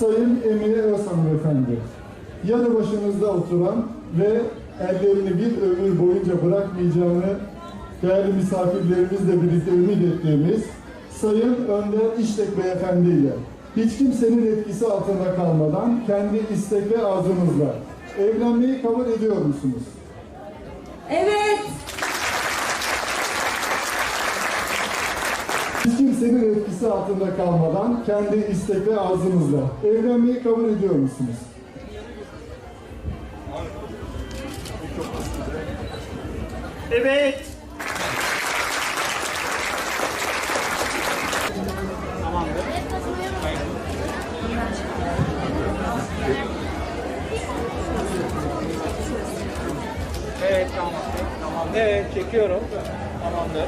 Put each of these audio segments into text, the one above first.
Sayın Emine Özhan Efendi, yanı başınızda oturan ve ellerini bir ömür boyunca bırakmayacağını değerli misafirlerimizle birlikte ümit ettiğimiz Sayın Önder İşlek Beyefendi ile hiç kimsenin etkisi altında kalmadan kendi istek ve arzunuzla evlenmeyi kabul ediyor musunuz? Evet. Etkisi altında kalmadan kendi istek ve arzunuzla evlenmeyi kabul ediyor musunuz? Evet. Evet tamam. Tamam. Evet çekiyorum. Tamamdır.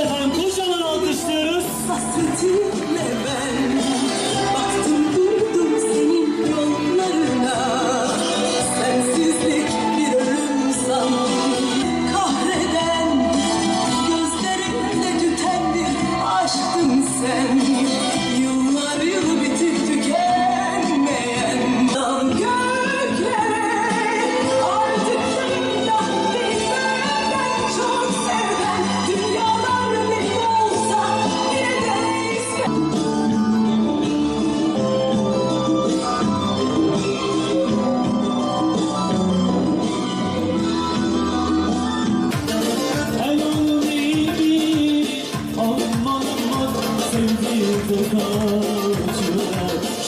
Efendim kocaman alkışlıyoruz.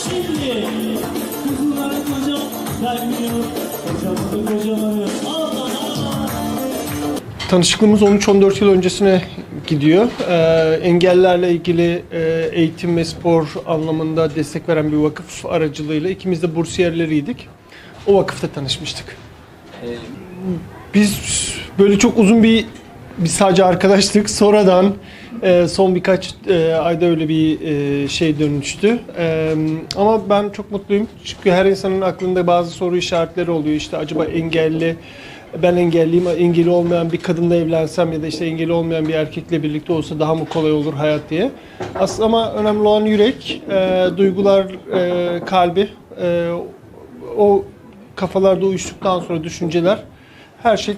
Şimdi kızlar kocam vermiyor. Tanışıklığımız 13-14 yıl öncesine gidiyor. Ee, engellerle ilgili e, eğitim ve spor anlamında destek veren bir vakıf aracılığıyla ikimiz de bursiyerleriydik. O vakıfta tanışmıştık. Biz böyle çok uzun bir bir sadece arkadaştık. Sonradan e, son birkaç e, ayda öyle bir e, şey dönüştü. E, ama ben çok mutluyum. Çünkü her insanın aklında bazı soru işaretleri oluyor. İşte acaba engelli ben engelliyim, engeli olmayan bir kadınla evlensem ya da işte engeli olmayan bir erkekle birlikte olsa daha mı kolay olur hayat diye. Aslında ama önemli olan yürek, e, duygular, e, kalbi. E, o kafalarda uyuştuktan sonra düşünceler her şey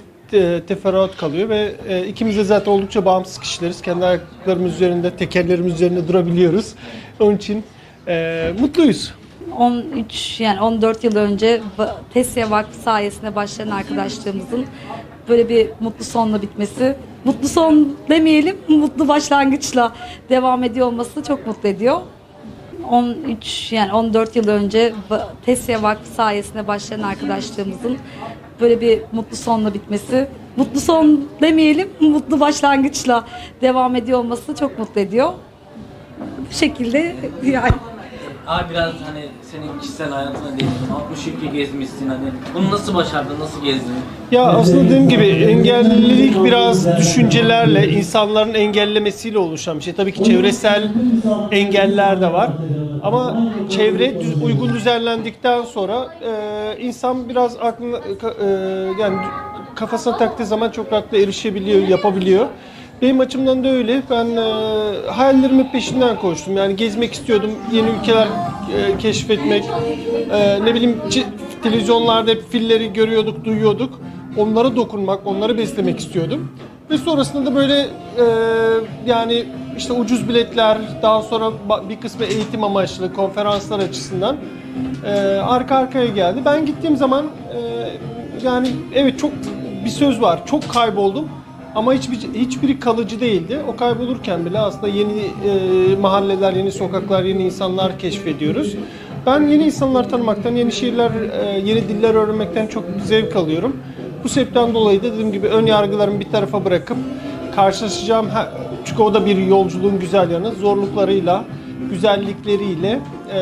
teferruat kalıyor ve e, ikimiz de zaten oldukça bağımsız kişileriz. Kendi ayaklarımız üzerinde, tekerlerimiz üzerinde durabiliyoruz. Onun için e, mutluyuz. 13 yani 14 yıl önce Tesya Vakfı sayesinde başlayan arkadaşlığımızın böyle bir mutlu sonla bitmesi. Mutlu son demeyelim, mutlu başlangıçla devam ediyor olması çok mutlu ediyor. 13 yani 14 yıl önce Tesya Vakfı sayesinde başlayan arkadaşlığımızın böyle bir mutlu sonla bitmesi. Mutlu son demeyelim, mutlu başlangıçla devam ediyor olması çok mutlu ediyor. Bu şekilde yani Abi biraz hani senin kişisel hayatına değindim. 60 ülke gezmişsin hani. Bunu nasıl başardın, nasıl gezdin? Ya aslında dediğim gibi engellilik biraz düşüncelerle, insanların engellemesiyle oluşan bir şey. Tabii ki çevresel engeller de var. Ama çevre düz- uygun düzenlendikten sonra e, insan biraz aklına, e, yani kafasına taktığı zaman çok rahatla erişebiliyor, yapabiliyor. Benim açımdan da öyle. Ben e, hayallerimin peşinden koştum. Yani gezmek istiyordum, yeni ülkeler e, keşfetmek. E, ne bileyim televizyonlarda hep filleri görüyorduk, duyuyorduk. Onlara dokunmak, onları beslemek istiyordum. Ve sonrasında da böyle e, yani işte ucuz biletler, daha sonra bir kısmı eğitim amaçlı, konferanslar açısından e, arka arkaya geldi. Ben gittiğim zaman e, yani evet çok bir söz var, çok kayboldum. Ama hiçbir, hiçbiri kalıcı değildi. O kaybolurken bile aslında yeni e, mahalleler, yeni sokaklar, yeni insanlar keşfediyoruz. Ben yeni insanlar tanımaktan, yeni şehirler, e, yeni diller öğrenmekten çok zevk alıyorum. Bu sebepten dolayı da dediğim gibi ön yargılarımı bir tarafa bırakıp karşılaşacağım, çünkü o da bir yolculuğun güzel yanı, zorluklarıyla, güzellikleriyle e,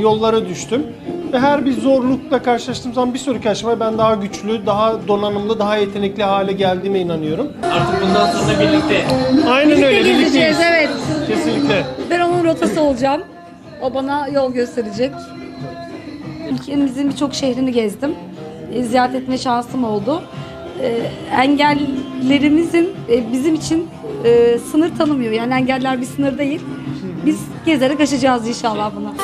yollara düştüm. Ve her bir zorlukla karşılaştığım zaman bir sonraki aşamaya ben daha güçlü, daha donanımlı, daha yetenekli hale geldiğime inanıyorum. Artık bundan sonra birlikte. Aynen öyle, Birlikte birlikteyiz. evet. Kesinlikle. Ben onun rotası olacağım. O bana yol gösterecek. Ülkemizin birçok şehrini gezdim. E, Ziyaret etme şansım oldu. E, engellerimizin e, bizim için e, sınır tanımıyor. Yani engeller bir sınır değil. Biz gezerek aşacağız inşallah bunu.